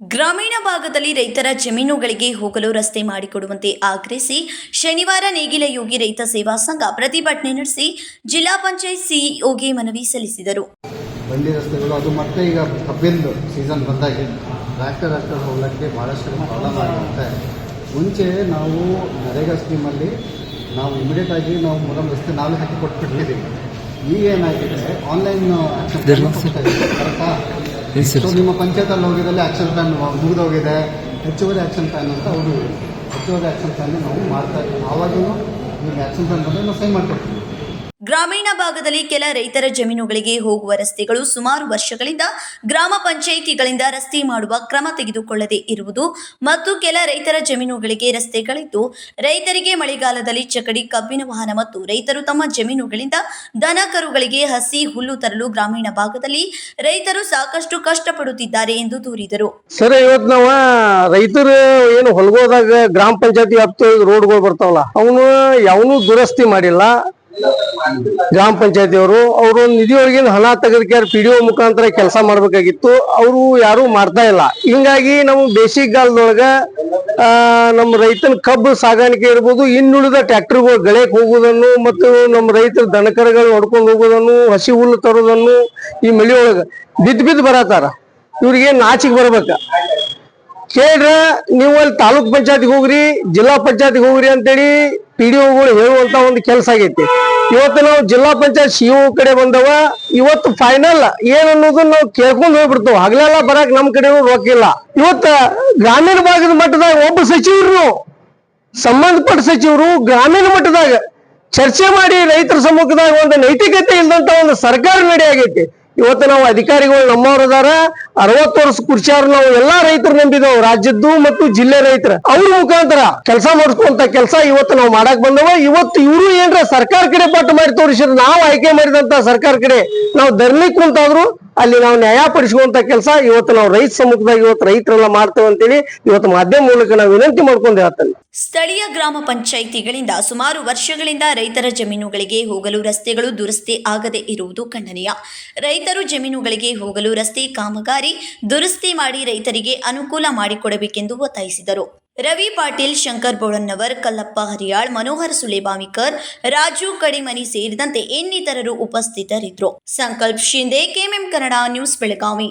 ಗ್ರಾಮೀಣ ಭಾಗದಲ್ಲಿ ರೈತರ ಜಮೀನುಗಳಿಗೆ ಹೋಗಲು ರಸ್ತೆ ಮಾಡಿಕೊಡುವಂತೆ ಆಗ್ರಹಿಸಿ ಶನಿವಾರ ನೇಗಿಲ ಯೋಗಿ ರೈತ ಸೇವಾ ಸಂಘ ಪ್ರತಿಭಟನೆ ನಡೆಸಿ ಜಿಲ್ಲಾ ಪಂಚಾಯತ್ ಸಿಇಒಗೆ ಮನವಿ ಸಲ್ಲಿಸಿದರು. ಬಂಡಿ ರಸ್ತೆಗಳು ಅದು ಮತ್ತೆ ಈಗ ಕಬ್ಬಿಂದು ಸೀಸನ್ ಬಂದಾಗಿ ಟ್ರ್ಯಾಕ್ಟರ್ ಹಾಕೊಂಡು ಹೋಗ್ಲಿಕ್ಕೆ ಭಾಳಷ್ಟು ಪ್ರಾಬ್ಲಮ್ ಆಗುತ್ತೆ. ಮುಂಚೆ ನಾವು ನರೇಗಾ ಸ್ಕೀಮಲ್ಲಿ ನಾವು ಇಮಿಡಿಯೇಟ್ ಆಗಿ ನಾವು ಮೊದಲ ರಸ್ತೆ ನಾವೇ ಹಾಕಿ ಕೊಟ್ಬಿಟ್ಟಿದ್ದೀವಿ. ಈಗ ಏನಾಗಿದೆ ಆನ್ಲೈನ್ ಸೊ ನಿಮ್ಮ ಪಂಚಾಯತಲ್ಲಿ ಹೋಗಿದಲ್ಲಿ ಆಕ್ಷನ್ ಪ್ಲಾನ್ ಮುಗಿದೋಗಿದೆ ಹೆಚ್ಚುವರಿ ಆಕ್ಷನ್ ಪ್ಲಾನ್ ಅಂತ ಅವರು ಹೆಚ್ಚುವರಿ ಆಕ್ಷನ್ ಪ್ಲಾನ್ ನಾವು ಮಾಡ್ತಾ ಇದ್ದೀವಿ. ಆವಾಗೂ ನಿಮಗೆ ಆಕ್ಷನ್ ಪ್ಲಾನ್ ಬಂದರೆ ನಾವು ಸೈನ್ ಮಾಡ್ಕೊಡ್ತೀವಿ. ಗ್ರಾಮೀಣ ಭಾಗದಲ್ಲಿ ಕೆಲ ರೈತರ ಜಮೀನುಗಳಿಗೆ ಹೋಗುವ ರಸ್ತೆಗಳು ಸುಮಾರು ವರ್ಷಗಳಿಂದ ಗ್ರಾಮ ಪಂಚಾಯಿತಿಗಳಿಂದ ರಸ್ತೆ ಮಾಡುವ ಕ್ರಮ ತೆಗೆದುಕೊಳ್ಳದೇ ಇರುವುದು ಮತ್ತು ಕೆಲ ರೈತರ ಜಮೀನುಗಳಿಗೆ ರಸ್ತೆಗಳಿದ್ದು, ರೈತರಿಗೆ ಮಳೆಗಾಲದಲ್ಲಿ ಚಕಡಿ, ಕಬ್ಬಿನ ವಾಹನ ಮತ್ತು ರೈತರು ತಮ್ಮ ಜಮೀನುಗಳಿಂದ ದನ ಕರುಗಳಿಗೆ ಹಸಿ ಹುಲ್ಲು ತರಲು ಗ್ರಾಮೀಣ ಭಾಗದಲ್ಲಿ ರೈತರು ಸಾಕಷ್ಟು ಕಷ್ಟಪಡುತ್ತಿದ್ದಾರೆ ಎಂದು ದೂರಿದರು. ಸರ್ ಇವತ್ತು ನಾವು ರೈತರು ಏನು ಹೊಲಗೋದಾಗ ಗ್ರಾಮ ಪಂಚಾಯತಿ ವ್ಯಾಪ್ತಿ ರೋಡ್ಗಳು ಬರ್ತಾವಲ್ಲ, ಅವನು ಯಾವನು ದುರಸ್ತಿ ಮಾಡಿಲ್ಲ. ಗ್ರಾಮ ಪಂಚಾಯತಿಯವರು, ಅವರು ನಿಧಿಯೊಳಗಿನ ಹಣ ತೆಗೆದಕ್ಕೆ ಪಿ ಡಿ ಒ ಮುಖಾಂತರ ಕೆಲಸ ಮಾಡ್ಬೇಕಾಗಿತ್ತು. ಅವರು ಯಾರು ಮಾಡ್ತಾ ಇಲ್ಲ. ಹಿಂಗಾಗಿ ನಾವು ಬೇಸಿಗೆಗಾಲದೊಳಗ ನಮ್ಮ ರೈತನ ಕಬ್ಬು ಸಾಗಾಣಿಕೆ ಇರ್ಬೋದು, ಇನ್ನುಳಿದ ಟ್ರ್ಯಾಕ್ಟರ್ಗಳು ಗಳೇಕ್ ಹೋಗುವುದನ್ನು ಮತ್ತು ನಮ್ಮ ರೈತರ ದನಕರಗಳು ಹೊಡ್ಕೊಂಡು ಹೋಗೋದನ್ನು, ಹಸಿ ಹುಲ್ಲು ತರೋದನ್ನು ಈ ಮಳಿಯೊಳಗ ಬಿದ್ದು ಬಿದ್ದು ಬರತ್ತಾರ. ಇವ್ರಿಗೆ ನಾಚಿಗೆ ಬರ್ಬೇಕ. ಕೇಳ್ರ, ನೀವು ಅಲ್ಲಿ ತಾಲೂಕ್ ಪಂಚಾಯತ್ಗೆ ಹೋಗ್ರಿ, ಜಿಲ್ಲಾ ಪಂಚಾಯತ್ಗೆ ಹೋಗ್ರಿ ಅಂತೇಳಿ ಪಿ ಡಿ ಓಗಳು ಹೇಳುವಂತ ಒಂದು ಕೆಲಸ ಆಗೈತಿ. ಇವತ್ತು ನಾವು ಜಿಲ್ಲಾ ಪಂಚಾಯತ್ ಸಿ ಕಡೆ ಬಂದವ, ಇವತ್ತು ಫೈನಲ್ ಏನ್ ಅನ್ನೋದು ನಾವು ಕೇಳ್ಕೊಂಡು ಹೋಗ್ಬಿಡ್ತೇವೆ. ಹಗಲೆಲ್ಲ ಬರಕ್ ನಮ್ ಕಡೆ ರೊಕ್ಕಿಲ್ಲ ಇವತ್ತ ಗ್ರಾಮೀಣ ಭಾಗದ ಮಟ್ಟದಾಗ ಒಬ್ಬ ಸಚಿವರು, ಸಂಬಂಧಪಟ್ಟ ಸಚಿವರು ಗ್ರಾಮೀಣ ಮಟ್ಟದಾಗ ಚರ್ಚೆ ಮಾಡಿ ರೈತರ ಸಮ್ಮುಖದಾಗ ಒಂದು ನೈತಿಕತೆ ಇಲ್ಲದಂತ ಒಂದು ಸರ್ಕಾರ ನಡೆಯಾಗೈತಿ. ಇವತ್ತು ನಾವು ಅಧಿಕಾರಿಗಳು ನಮ್ಮವರು ಅದಾರ. ಅರವತ್ತು ವರ್ಷ ಕುರ್ಚಾರ ನಾವು ಎಲ್ಲಾ ರೈತರು ನಂಬಿದವು. ರಾಜ್ಯದ್ದು ಮತ್ತು ಜಿಲ್ಲೆ ರೈತರ. ಅವ್ರ ಮುಖಾಂತರ ಕೆಲಸ ಮಾಡಿಸ್ಕೊಂತ ಕೆಲಸ ಇವತ್ತು ನಾವು ಮಾಡಕ್ ಬಂದವ. ಇವತ್ತು ಇವರು ಏನ್ರ ಸರ್ಕಾರ ಕಡೆ ಪಟ್ಟು ಮಾಡಿ ತೋರಿಸಿದ್ರು ನಾವು ಆಯ್ಕೆ ಮಾಡಿದಂತ ಸರ್ಕಾರ ಕಡೆ ನಾವು ಧರಣಿ ಕುಂತಾದ್ರು ಅಲ್ಲಿ ನಾವು ನ್ಯಾಯ ಪಡಿಸುವಂತ ಕೆಲಸ ಇವತ್ತು ನಾವು ರೈತ ಸಮ್ಮುಖದಾಗ ಇವತ್ತು ರೈತರೆಲ್ಲ ಮಾಡ್ತೇವೆ ಅಂತೇಳಿ ಇವತ್ತು ಮಾಧ್ಯಮ ಮೂಲಕ ನಾವು ವಿನಂತಿ ಮಾಡ್ಕೊಂಡು ಹೇಳ್ತೇನೆ. ಸ್ಥಳೀಯ ಗ್ರಾಮ ಪಂಚಾಯಿತಿಗಳಿಂದ ಸುಮಾರು ವರ್ಷಗಳಿಂದ ರೈತರ ಜಮೀನುಗಳಿಗೆ ಹೋಗಲು ರಸ್ತೆಗಳು ದುರಸ್ತಿ ಆಗದೆ ಇರುವುದು ಖಂಡನೀಯ. ರೈತರು ಜಮೀನುಗಳಿಗೆ ಹೋಗಲು ರಸ್ತೆ ಕಾಮಗಾರಿ ದುರಸ್ತಿ ಮಾಡಿ ರೈತರಿಗೆ ಅನುಕೂಲ ಮಾಡಿಕೊಡಬೇಕೆಂದು ಒತ್ತಾಯಿಸಿದರು. ರವಿ ಪಾಟೀಲ್, ಶಂಕರ್ ಬೋಳನ್ನವರ್, ಕಲ್ಲಪ್ಪ ಹರಿಯಾಳ್, ಮನೋಹರ್ ಸುಲೇಬಾವಿಕರ್, ರಾಜು ಕಡಿಮನಿ ಸೇರಿದಂತೆ ಇನ್ನಿತರರು ಉಪಸ್ಥಿತರಿದ್ದರು. Sankalp Shinde, KMM Kannada news Belagavi.